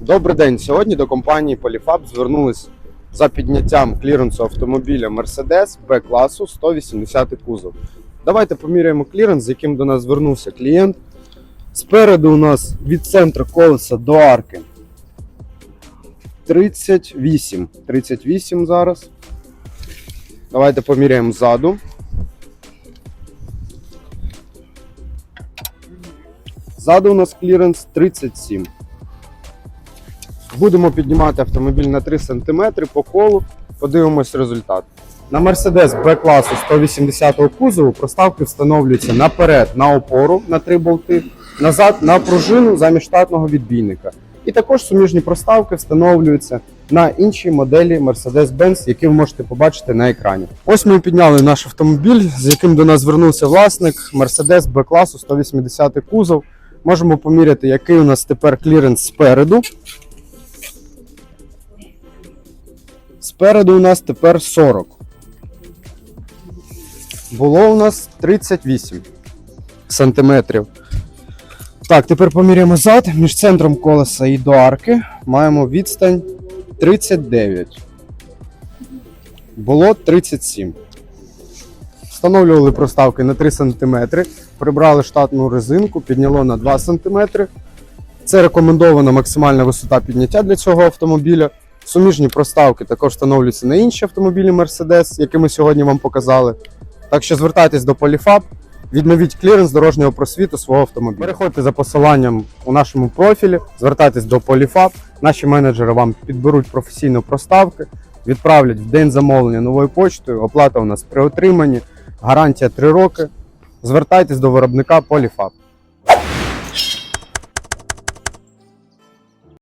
Добрий день. Сьогодні до компанії Polyfab звернулись за підняттям кліренсу автомобіля Mercedes Б-класу 180 кузов. Давайте поміряємо кліренс, з яким до нас звернувся клієнт. Спереду у нас від центру колеса до арки 38. 38 зараз. Давайте поміряємо ззаду. Ззаду у нас кліренс 37. Будемо піднімати автомобіль на 3 см по колу, подивимось результат. На Mercedes B-класу 180-го кузову проставки встановлюються наперед на опору на 3 болти, назад на пружину замість штатного відбійника. І також суміжні проставки встановлюються на інші моделі Mercedes-Benz, які ви можете побачити на екрані. Ось ми підняли наш автомобіль, з яким до нас звернувся власник Mercedes B-класу 180 кузов. Можемо поміряти, який у нас тепер кліренс спереду. Спереду у нас тепер 40. Було у нас 38 сантиметрів. Так, тепер поміряємо зад. Між центром колеса і до арки маємо відстань 39. Було 37. Встановлювали проставки на 3 см, прибрали штатну резинку, підняло на 2 см. Це рекомендована максимальна висота підняття для цього автомобіля. Суміжні проставки також встановлюються на інші автомобілі Mercedes, які ми сьогодні вам показали. Так що звертайтесь до Polyfab, відновіть кліренс дорожнього просвіту свого автомобіля. Переходьте за посиланням у нашому профілі, звертайтесь до Polyfab. Наші менеджери вам підберуть професійно проставки, відправлять в день замовлення новою почтою. Оплата у нас при отриманні, гарантія 3 роки. Звертайтесь до виробника Polyfab.